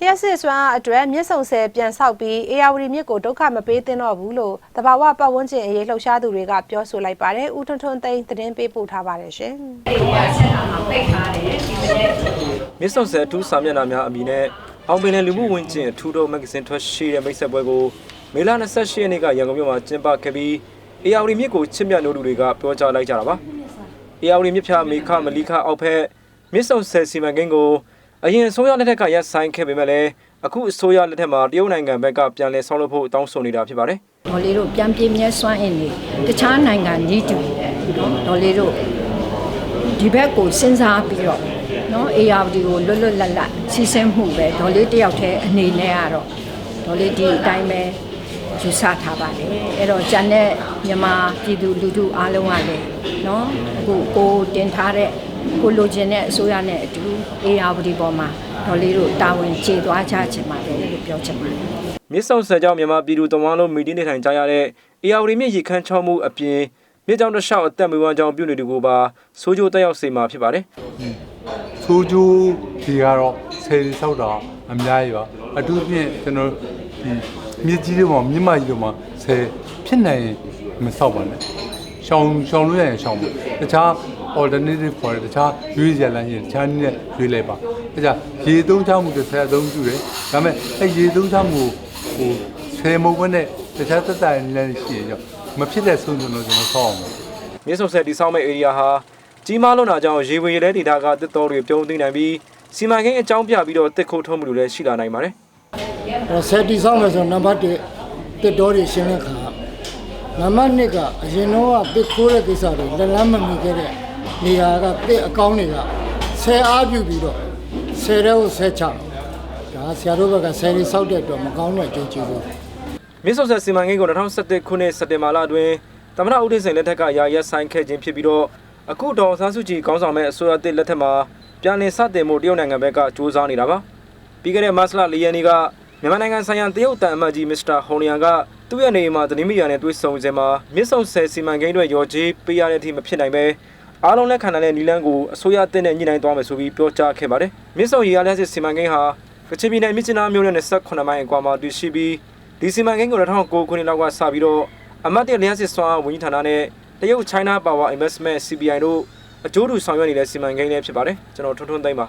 လျှက်စစ်စွမ်းအားအတွက်မြစ်ဆုံဆယ်ပြန်ဆောက်ပြီးအေယာဝတီမြစ်ကိုဒုက္ခမပေးသင့်တော့ဘူးလို့တဘာဝပတ်ဝန်းကျင်အရေးလှုပ်ရှားသူတွေကပြောဆိုလိုက်ပါတယ်ဦးထွန်းထွန်းသိန်းသတင်းပေးပို့ထားပါတယ်ရှင်မြစ်ဆုံဆယ်အထူးစာမျက်နှာများအမည်နဲ့အောင်ပင်လယ်လူမှုဝင်ကျင်အထူးတော့မဂ္ဂဇင်းထွက်ရှိတဲ့မိတ်ဆက်ပွဲကိုမေလ28ရက်နေ့ကရန်ကုန်မြို့မှာကျင်းပခဲ့ပြီးအေယာဝတီမြစ်ကိုချစ်မြတ်နိုးသူတွေကပြောကြားလိုက်ကြတာပါအေယာဝတီမြစ်ဖြာမေခမလီခအောက်ဖက်မြစ်ဆုံဆယ်စီမံကိန်းကို အရင်အစိုးရလက်ထက်ကရပ်ဆိုင်းခဲ့ပေမဲ့လည်းအခုအစိုးရလက်ထက်မှာတရုတ်နိုင်ငံဘက်ကပြန်လည်ဆောက်လုပ်ဖို့တောင်းဆိုနေတာဖြစ်ပါတယ်ဒေါ်လေးတို့ပြန်ပြင်းမြဲစွမ်းအင်နေတခြားနိုင်ငံကြီးတူတယ်နော်ဒေါ်လေးတို့ဒီဘက်ကိုစဉ်းစားပြီးတော့နော် ARD ကိုလွတ်လွတ်လပ်လပ်စီစဉ်မှုပဲဒေါ်လေးတယောက်တည်းအနေနဲ့ကတော့ဒေါ်လေးဒီအတိုင်းပဲ ယူဆထားပါတယ်အဲ့တော့ဂျန်တဲ့မြန်မာပြည်သူလူထုအားလုံးကလည်းနော်အခုကိုတင်ထားတဲ့ကိုလိုချင်တဲ့အစိုးရနဲ့အတူ ARD ပေါ်မှာဒေါ်လေးတို့တာဝန်ကျေသွားကြချင်ပါတယ်လို့ပြောချင်ပါတယ်မြစ်ဆုံဆယ်ကြောင့်မြန်မာပြည်သူတဝန်းလုံးမီတင်းနေထိုင်ကြရတဲ့အေယာဝတီမြစ်ရေခမ်းချောင်းမှုအပြင်မြစ်ကြောင်တစ်လျှောက်အသက်မွေးဝမ်းကြောင်းပြုနေတူကိုပါဆိုးကျိုးတက်ရောက်စေမှာဖြစ်ပါတယ်ဆိုးကျိုးဒီကတော့ဆယ်ရီဆောက်တာအများကြီးပါအထူးဖြင့်ကျွန်တော်ဒီ မြစ်ကြီးတွေမှာမြစ်မကြီးတွေမှာဆယ်ဖြစ်နိုင်ရင်မဆောက်ပါနဲ့ရှောင်းရှောင်းလို့ရရင်ရှောင်းပါတခြား alternative ခေါ်တဲ့တခြားရွေးရလမ်းရင်တခြားနည်းနဲ့ရွေးလိုက်ပါဒါကြောင့်ရေသုံးချမှုတစ်ဆယ်အသုံးပြုတယ်ဒါပေမဲ့အဲရေသုံးချမှုဟိုဆယ်မုံဘက်နဲ့တခြားသက်သက်လည်းရှိရကြောင့်မဖြစ်တဲ့ဆုံးကျွန်တော်ကျွန်တော်ဆောက်အောင်ပါမြစ်ဆုံဆယ်တိဆောက်မဲ့ဧရိယာဟာကြီးမားလွန်းတာကြောင့်ရေဝင်ရေလဲဒေတာကတစ်တော်တွေပြုံးသိမ့်နိုင်ပြီးစီမံကိန်းအကြောင်းပြပြီးတော့တစ်ခုထုံးမှုတွေလည်းရှိလာနိုင်ပါတယ်အဲ့ ဆယ်တီဆောင်မယ်ဆိုနံပါတ်1တစ်တော်တွေရှင်းလင်းခါနံပါတ်2ကအရင်တော့ကတစ်ခိုးတဲ့ကိစ္စတွေလက်လန်းမမီခဲ့တဲ့နေရာကတစ်အကောင်းတွေကဆယ်အားပြုပြီးတော့ဆယ်တဲ့ကိုဆယ်ချဒါဆရာတို့ဘက်ကဆယ်ရီဆောက်တဲ့အတွက်မကောင်းတဲ့အကျိုးကျေးဇူးမြစ်ဆုံဆယ်စီမံကိန်းကို2017ခုနှစ်စက်တင်ဘာလအတွင်းသမ္မတဦးထင်စိန်လက်ထက်ကယာရက်ဆိုင်ခဲ့ခြင်းဖြစ်ပြီးတော့အခုတော်ဆန်းစုကြည်ကောင်းဆောင်မဲ့အစိုးရတစ်လက်ထက်မှာပြန်လည်စတင်မှုတရုတ်နိုင်ငံဘက်ကစ조사နေတာပါပြီးခဲ့တဲ့မတ်လ၄ရက်နေ့က မြန်မာနိုင်ငံဆိုင်ရာတရုတ်တန်အမတ်ကြီးမစ္စတာဟွန်လျန်ကသူ့ရဲ့နေအိမ်မှာသတင်းမီဒီယာနဲ့တွေ့ဆုံစဉ်မှာမြစ်ဆုံဆယ်စီမံကိန်းတွေရော်ကြီးပေးရတဲ့အထိမဖြစ်နိုင်ပဲအားလုံးလက်ခံနိုင်တဲ့နီလန်းကိုအစိုးရတင်နဲ့ညှိနှိုင်းသွားမယ်ဆိုပြီးပြောကြားခဲ့ပါတယ်မြစ်ဆုံရေအားလျှပ်စစ်စီမံကိန်းဟာကချင်ပြည်နယ်မြစ်ချနာမြို့နယ်နဲ့18မိုင်အကွာမှာတည်ရှိပြီးဒီစီမံကိန်းကို2009ခုနှစ်လောက်ကစပြီးတော့အမတ်တဲ့လျှပ်စစ်စွမ်းအားဝန်ကြီးဌာနနဲ့တရုတ် China Power Investment CPI တို့အကျိုးတူဆောင်ရွက်နေတဲ့စီမံကိန်းလေးဖြစ်ပါတယ်ကျွန်တော်ထွန်းထွန်းသိမ်းပါ